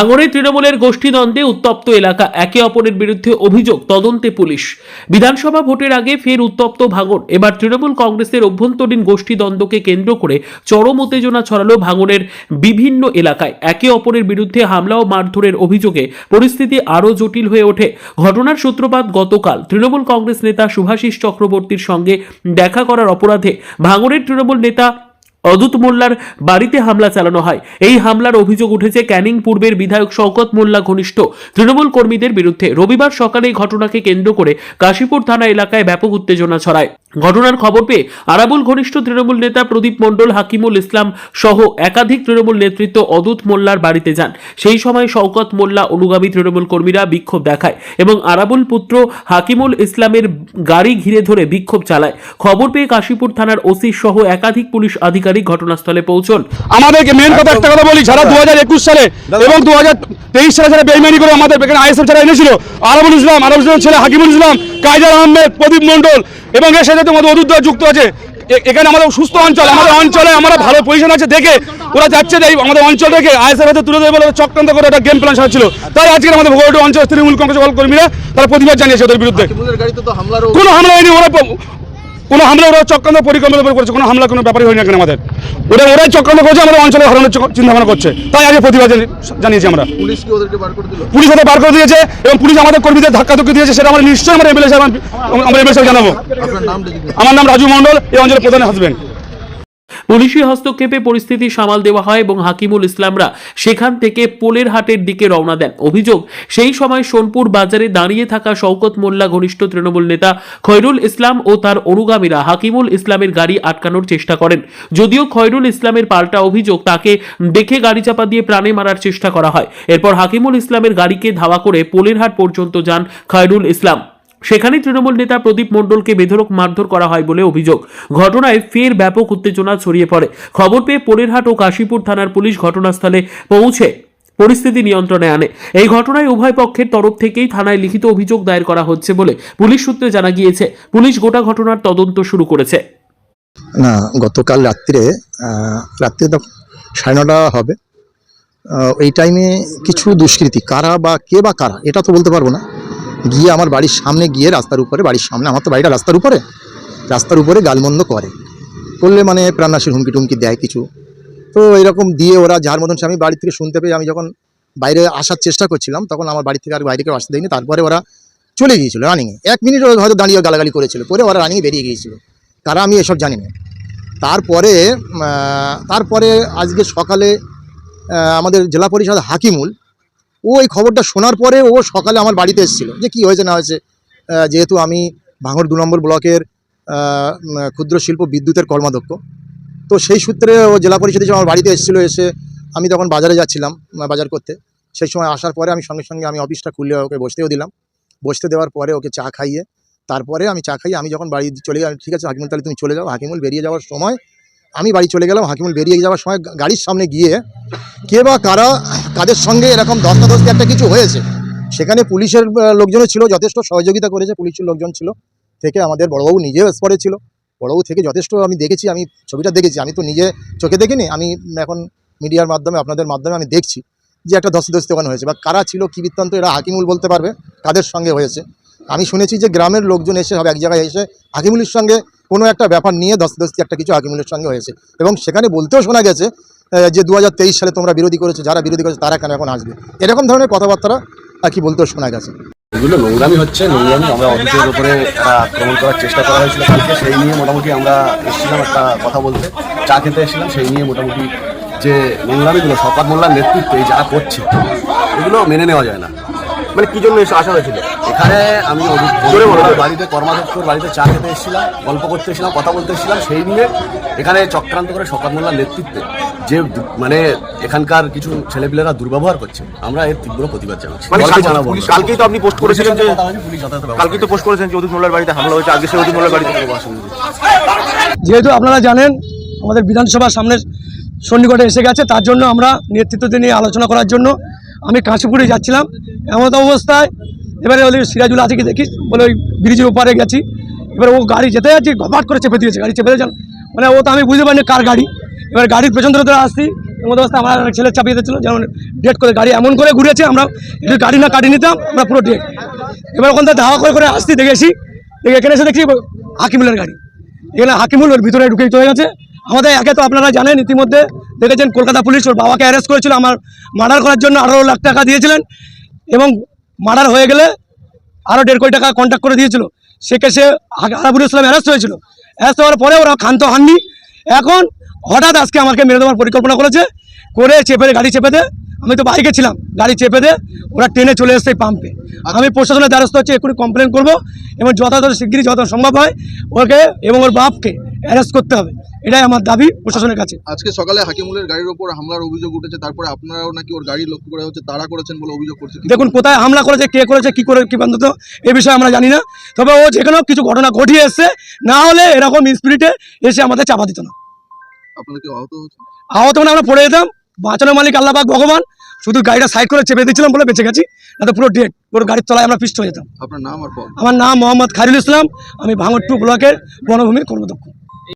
ভাঙড়ে তৃণমূলের গোষ্ঠীদ্বন্দ্বে উত্তপ্ত এলাকা। একে অপরের বিরুদ্ধে অভিযোগ, তদন্তে পুলিশ। বিধানসভা ভোটের আগে ফের উত্তপ্ত ভাঙড় এবার তৃণমূল কংগ্রেসের অভ্যন্তরীণ গোষ্ঠীদ্বন্দ্বকে কেন্দ্র করে চরম উত্তেজনা ছড়ালো ভাঙড়ের বিভিন্ন এলাকায়। একে অপরের বিরুদ্ধে হামলা ও মারধরের অভিযোগে পরিস্থিতি আরও জটিল হয়ে ওঠে। ঘটনার সূত্রপাত গতকাল। তৃণমূল কংগ্রেস নেতা শুভাশিস চক্রবর্তীর সঙ্গে দেখা করার অপরাধে ভাঙড়ের তৃণমূল নেতা অদূত মোল্লার বাড়িতে হামলা চালানো হয়। এই হামলার অভিযোগ উঠেছে ক্যানিং পূর্বের বিধায়ক শওকত মোল্লা ঘনিষ্ঠ। তৃণমূল কর্মীদের বিরুদ্ধে রবিবার সকালে এই ঘটনাকে কেন্দ্র করে কাশীপুর থানা এলাকায় ব্যাপক উত্তেজনা ছড়ায়। ঘটনার খবর পেয়ে আরাবুল ঘনিষ্ঠ তৃণমূল নেতা প্রদীপ মণ্ডল, হাকিমুল ইসলাম সহ একাধিক তৃণমূল নেতৃত্ব অদূত মোল্লার বাড়িতে যান। সেই সময় শওকত মোল্লা অনুগামী তৃণমূল কর্মীরা বিক্ষোভ দেখায় এবং আরাবুল পুত্র হাকিমুল ইসলামের গাড়ি ঘিরে ধরে বিক্ষোভ চালায়। খবর পেয়ে কাশীপুর থানার ওসি সহ একাধিক পুলিশ আধিকারিক ঘটনাস্থলে পৌঁছন। আমাদেরকে মেন কথা একটা কথা বলি যারা দু হাজার একুশ সালে এবং দু হাজার তেইশ সালে যারা বেইমানি করে আমাদের এখানে আইএসএফ যারা এনেছিল আরবুল ইসলাম আরবুল ইসলাম ছেলে হাকিমুল ইসলাম কাইজার আহমেদ প্রদীপ মন্ডল এবং এর সাথে তোমাদের অদূর যুক্ত আছে। এখানে আমাদের সুস্থ অঞ্চল আমাদের অঞ্চলে আমরা ভালো পজিশন আছে দেখে ওরা যাচ্ছে যে আমাদের অঞ্চল থেকে আইএসএফ হাতে তুলে দেবে বলে চক্রান্ত করে একটা গেম প্ল্যান সাজাচ্ছিল। তাই আজকে আমাদের ভোট অঞ্চল তৃণমূল কংগ্রেস কর্মীরা তারা প্রতিবাদ জানিয়েছে ওদের বিরুদ্ধে। কোনো হামলা হয়নি ওরা কোনো হামলা ওরা চক্রান্ত পরিকল্পনা করে করেছে কোনো হামলা কোনো ব্যাপারই হয়নি এখানে আমাদের। ওরা ওরাই চক্রান্ত করছে আমাদের অঞ্চলে হারানোর চিন্তা ভাবনা করছে। তাই আগে প্রতিবাদ জানিয়েছি আমরা। পুলিশ বার করে ওদের বার করে দিয়েছে এবং পুলিশ আমাদের কর্মীদের ধাক্কা ধুক্কি দিয়েছে সেটা আমরা নিশ্চয়ই আমরা এমএলএ সাহেব আমরা এমএলএ সাহেব জানাব। আমার নাম রাজু মণ্ডল এই অঞ্চলের প্রধান হাসবেন্ড পুলিশি হস্তক্ষেপে পরিস্থিতি সামাল দেওয়া হয় এবং হাকিমুল ইসলামরা সেখান থেকে পোলের হাটের দিকে রওনা দেন। অভিযোগ, সেই সময় সোনপুর বাজারে দাঁড়িয়ে থাকা শওকত মোল্লা ঘনিষ্ঠ তৃণমূল নেতা খৈরুল ইসলাম ও তার অনুগামীরা হাকিমুল ইসলামের গাড়ি আটকানোর চেষ্টা করেন। যদিও খৈরুল ইসলামের পাল্টা অভিযোগ তাকে দেখে গাড়ি চাপা দিয়ে প্রাণে মারার চেষ্টা করা হয়। এরপর হাকিমুল ইসলামের গাড়িকে ধাওয়া করে পোলের হাট পর্যন্ত যান খৈরুল ইসলাম। সেখানে তৃণমূল নেতা প্রদীপ মণ্ডলকে বেধরক মারধর করা হয় বলে অভিযোগ। ঘটনায় ফের ব্যাপক উত্তেজনা ছড়িয়ে পড়ে। খবর পেয়ে পোলেরহাট ও কাশীপুর থানার পুলিশ ঘটনাস্থলে পৌঁছে পরিস্থিতি নিয়ন্ত্রণে আনে। এই ঘটনায় উভয় পক্ষের তরফ থেকেই থানায় লিখিত অভিযোগ দায়ের করা হচ্ছে বলে পুলিশ সূত্রে জানা গিয়েছে। পুলিশ গোটা ঘটনার তদন্ত শুরু করেছে। না, গতকাল রাত্রে রাত্রে তো সাড়ে নটা হবে। এই টাইমে কিছু দুষ্কৃতী, কারা বা কে বা কারা, এটা তো বলতে পারব না। গিয়ে আমার বাড়ির সামনে গিয়ে রাস্তার উপরে, বাড়ির সামনে, আমার তো বাড়িটা রাস্তার উপরে। রাস্তার উপরে গালমন্দ করে। করলে মানে প্রাণনাশীর হুমকি টুমকি দেয় কিছু। তো এরকম দিয়ে ওরা যার মতন সে আমি বাড়ি থেকে শুনতে পেয়ে আমি যখন বাইরে আসার চেষ্টা করছিলাম, তখন আমার বাড়ি থেকে আর বাইরে কেউ আসতে দেয়নি। তারপরে ওরা চলে গিয়েছিল রানিংয়ে এক মিনিট হয়তো দাঁড়িয়ে গালাগালি করেছিল পরে ওরা রানিংয়ে বেরিয়ে গিয়েছিল। তারা আমি এসব জানি না। তারপরে তারপরে আজকে সকালে আমাদের জেলা পরিষদ হাকিমুল ও এই খবরটা শোনার পরে ও সকালে আমার বাড়িতে এসেছিল যে কি হয়েছে না হয়েছে। যেহেতু আমি ভাঙর দু নম্বর ব্লকের ক্ষুদ্র শিল্প বিদ্যুতের কর্মাধ্যক্ষ, তো সেই সূত্রে ও জেলা পরিষদে আমার বাড়িতে এসেছিল, এসে আমি তখন বাজারে যাচ্ছিলাম বাজার করতে। সেই সময় আসার পরে আমি সঙ্গে সঙ্গে আমি অফিসটা খুলে ওকে বসতেও দিলাম। বসতে দেওয়ার পরে ওকে চা খাইয়ে, তারপরে আমি চা খাইয়ে আমি যখন বাড়ি চলে গেলাম, ঠিক আছে হাকিমুল, তাহলে তুমি চলে যাও। হাকিমুল বেরিয়ে যাওয়ার সময় আমি বাড়ি চলে গেলাম। হাকিমুল বেরিয়ে যাওয়ার সময় গাড়ির সামনে গিয়ে কে বা কারা কাদের সঙ্গে এরকম ধস্তাধস্তি একটা কিছু হয়েছে? সেখানে পুলিশের লোকজনও ছিল, যথেষ্ট সহযোগিতা করেছে, পুলিশের লোকজন ছিল, থেকে আমাদের বড়বাবু নিজেও স্পটে ছিল। বড়বাবু থেকে যথেষ্ট আমি দেখেছি, আমি ছবিটা দেখেছি, আমি তো নিজে চোখে দেখিনি, আমি এখন মিডিয়ার মাধ্যমে, আপনাদের মাধ্যমে আমি দেখছি যে একটা ধস্তাধস্তি ওখানে হয়েছে। বা কারা ছিল, কী বৃত্তান্ত, এরা হাকিমুল বলতে পারবে, কাদের সঙ্গে হয়েছে? আমি শুনেছি যে গ্রামের লোকজন এসে সব এক জায়গায় এসে হাকিমুলের সঙ্গে কোনো একটা ব্যাপার নিয়ে দস্তাদস্তি একটা কিছু হাকিমুলের সঙ্গে হয়েছে। এবং সেখানে বলতেও শোনা গেছে যে দুহাজার তেইশ সালে তোমরা বিরোধী করেছ, যারা বিরোধী করেছ, তারা কেন এখন আসবে? এরকম ধরনের কথাবার্তা আর কি বলতেও শোনা গেছে। এগুলো নোংরামি হচ্ছে, নোংরামি আমরা অফিসের উপরে আক্রমণ করার চেষ্টা করা হয়েছিল কালকে, সেই নিয়ে মোটামুটি আমরা এসেছিলাম একটা কথা বলতে। চা খেতে এসেছিলাম, সেই নিয়ে মোটামুটি যে নোংরামিগুলো সকাল মোল্লার নেতৃত্বে যা যারা করছে, এগুলো মেনে নেওয়া যায় না। মানে কি জন্য এসে আসা হয়েছিল? এখানে আমি বাড়িতে কর্মাধ্যক্ষর বাড়িতে চা খেতে এসেছিলাম গল্প করতে এসেছিলাম কথা বলতে এসেছিলাম সেই নিয়ে এখানে চক্রান্ত করে শকাত মোল্লার নেতৃত্বে যে মানে এখানকার কিছু ছেলেপিলেরা দুর্ব্যবহার করছে আমরা এর তীব্র প্রতিবাদ জানাচ্ছি। মানে কালকেই তো আপনি পোস্ট করেছিলেন যে কালকেই তো পোস্ট করেছেন যে অদূত মোল্লার বাড়িতে হামলা হয়েছে আজকে সেই অদূত মোল্লার বাড়িতে যেহেতু আপনারা জানেন আমাদের বিধানসভার সামনের সন্নিকটে এসে গেছে তার জন্য আমরা নেতৃত্ব নিয়ে আলোচনা করার জন্য আমি কাঁচিপুরে যাচ্ছিলাম, এমন অবস্থায়। এবারে ওই সিরাজুল আছে কি দেখি, বলে ওই ব্রিজের ওপারে গেছি। এবারে ও গাড়ি যেতে যাচ্ছি, গবাট করে চেপে দিয়েছে গাড়ি চেপে দিয়েছে মানে ও তো আমি বুঝতে পারিনি কার গাড়ি। এবার গাড়ির পেছন ধরে আসছি, এমন অবস্থা আমার ছেলে চাপিয়ে দিচ্ছিল যেমন ডেট করে গাড়ি এমন করে ঘুরেছে আমরা গাড়ি না কাটিয়ে নিতাম, আমরা পুরো ডেট এবার ওখান থেকে ধাওয়া করে করে আসছি দেখেছি দেখে এখানে এসে দেখছি হাকিমুলের গাড়ি। এখানে হাকিমুল ওর ভিতরে ঢুকে চলে গেছে। আমাদের একে তো আপনারা জানেন, ইতিমধ্যে দেখেছেন কলকাতা পুলিশ ওর বাবাকে অ্যারেস্ট করেছিল, আমার মার্ডার করার জন্য আঠারো লাখ টাকা দিয়েছিলেন এবং মার্ডার হয়ে গেলে আরও দেড় কোটি টাকা কন্ট্যাক্ট করে দিয়েছিল। সে কেসে আরাবুল ইসলাম অ্যারেস্ট হয়েছিল। অ্যারেস্ট হওয়ার পরে ওরা ক্ষান্ত হননি। এখন হঠাৎ আজকে আমাকে মেরে দেওয়ার পরিকল্পনা করেছে, করে চেপে গাড়ি চেপে দে, আমি তো বাইকে ছিলাম, গাড়ি চেপে দে, ওরা ট্রেনে চলে এসছে পাম্পে আমি প্রশাসনের দ্বারস্থ হচ্ছে, এক্ষুনি কমপ্লেন করব এবং যথাযথ শিগগিরই যত সম্ভব হয়, ওকে এবং ওর বাপকে অ্যারেস্ট করতে হবে। এটাই আমার দাবি প্রশাসনের কাছে। আজকে সকালে হাকিমুলের গাড়ির উপর হামলার অভিযোগ উঠেছে তারপরে আপনারাও নাকি ওর গাড়ি লক্ষ্য করে হচ্ছে তাড়া করেছেন বলে অভিযোগ করছে। দেখুন কোথায় হামলা করেছে কে করেছে কি করে কি বন্ধুত্ব এ বিষয়ে আমরা জানি না। তবে ও যেখানে কিছু ঘটনা ঘটিয়ে এসছে না হলে এরকম স্পিরিটে এসে আমাদের চাপা দিত না। আপনাদের আহত হয়েছে আহত মানে আমরা পড়ে যেতাম। বাঁচানোর মালিক আল্লাহবাক ভগবান। শুধু গাড়িটা সাইড করে চেপে দিচ্ছিলাম বলে বেঁচে গেছি না তো পুরো ডেট পুরো গাড়ির তলায় আমরা পিষ্ট হয়ে যেতাম। আপনার নাম আর আমার নাম মোহাম্মদ খায়রুল ইসলাম আমি ভাঙর টু ব্লকের বনভূমির কর্মদক্ষ।